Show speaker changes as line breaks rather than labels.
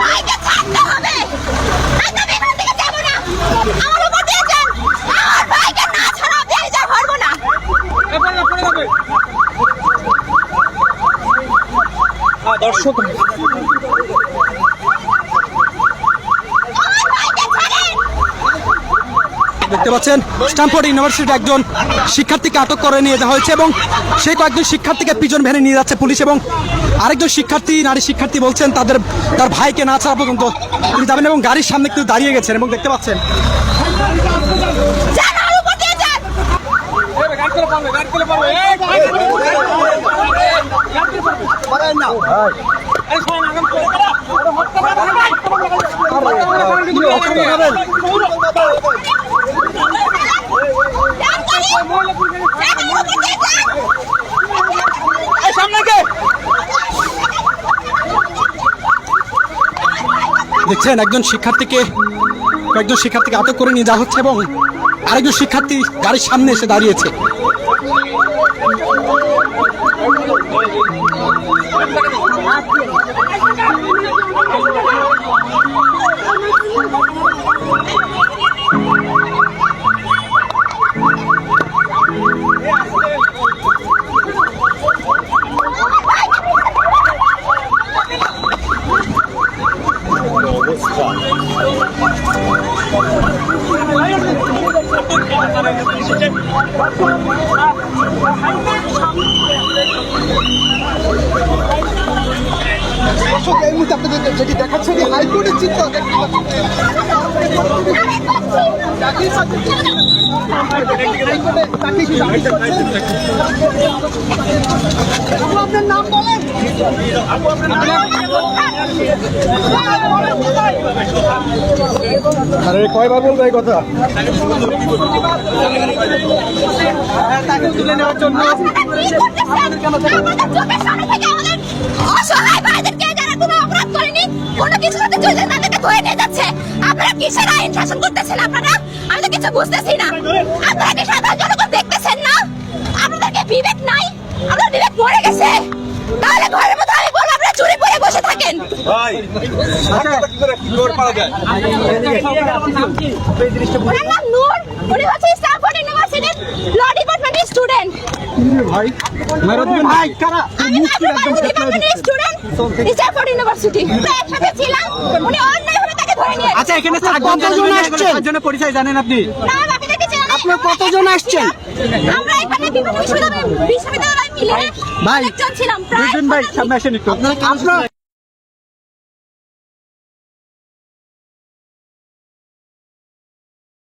ভাইকে ছাড়তে হবে। আমি এখান থেকে যাব না। আমার উপর দিয়েছেন আমার ভাইকে না ছাড়া অব্দি যা না।
দর্শক
আমার ভাইকে ছাড়েন
দেখতে পাচ্ছেন স্ট্যামফোর্ড ইউনিভার্সিটির একজন শিক্ষার্থীকে আটক করে নিয়ে যাওয়া হয়েছে এবং সেই কয়েকজন শিক্ষার্থীকে পিছন ভ্যানে নিয়ে যাচ্ছে পুলিশ এবং আরেকজন শিক্ষার্থী নারী শিক্ষার্থী বলছেন তাদের তার ভাইকে না ছাড়া পর্যন্ত তিনি যাবেন এবং গাড়ির সামনে কিন্তু দাঁড়িয়ে গেছেন এবং দেখতে পাচ্ছেন
যান আমার উপর দিয়ে যান যান গাড়ি
যান আমার উপর দিয়ে যান
সামনে কে
দেখছেন, একজন শিক্ষার্থীকে, কয়েকজন শিক্ষার্থীকে আটক করে নিয়ে যাওয়া হচ্ছে এবং আরেকজন শিক্ষার্থী গাড়ির সামনে এসে দাঁড়িয়েছে। 本来就是我们的，对不？那个主持，দর্শক
এই মুহূর্তে আপনাদের যেটি দেখাচ্ছে যে হাইকোর্টের চিত্র
আপনার নাম বলেন
আরে কয়বার বলব এই কথা?
তাকে তুলে নেওয়ার জন্য
আমাদের জড়িত তাদেরকে ধরে নিয়ে যাচ্ছে। আপনারা কিসের আইন শাসন করতেছেন আপনারা? আমি তো কিছু বুঝতেছি না। আপনারা কি সাধারণ জনগণ দেখতেছেন না? আপনাদেরকে বিবেক নাই? আপনার বিবেক মরে গেছে। তাহলে ঘরের মধ্যে আমি বলব আপনারা চুরি করে বসে থাকেন। ভাই
কি করে কি করে পারা যায়?
ওনার নাম নূর। উনি হচ্ছে স্ট্যানফোর্ড ইউনিভার্সিটির ল ডিপার্টমেন্টের স্টুডেন্ট।
ভাই কারা? আমি মাইক্রোবায়োলজি
ডিপার্টমেন্টের স্টুডেন্ট স্ট্যানফোর্ড ইউনিভার্সিটি একসাথে ছিলাম উনি অন্যায়ভাবে তাকে ধরে নিয়ে আচ্ছা
এখানে কতজন আসছেন? পরিচয় জানেন আপনি?
না চেনা কতজন আসছেন? আমরা এখানে বিভিন্ন বিশ্ববিদ্যালয় বিশ্ববিদ্যালয় মিলে ভাই, অনেকজন ছিলাম প্রায়
আসেন একটু। আপনার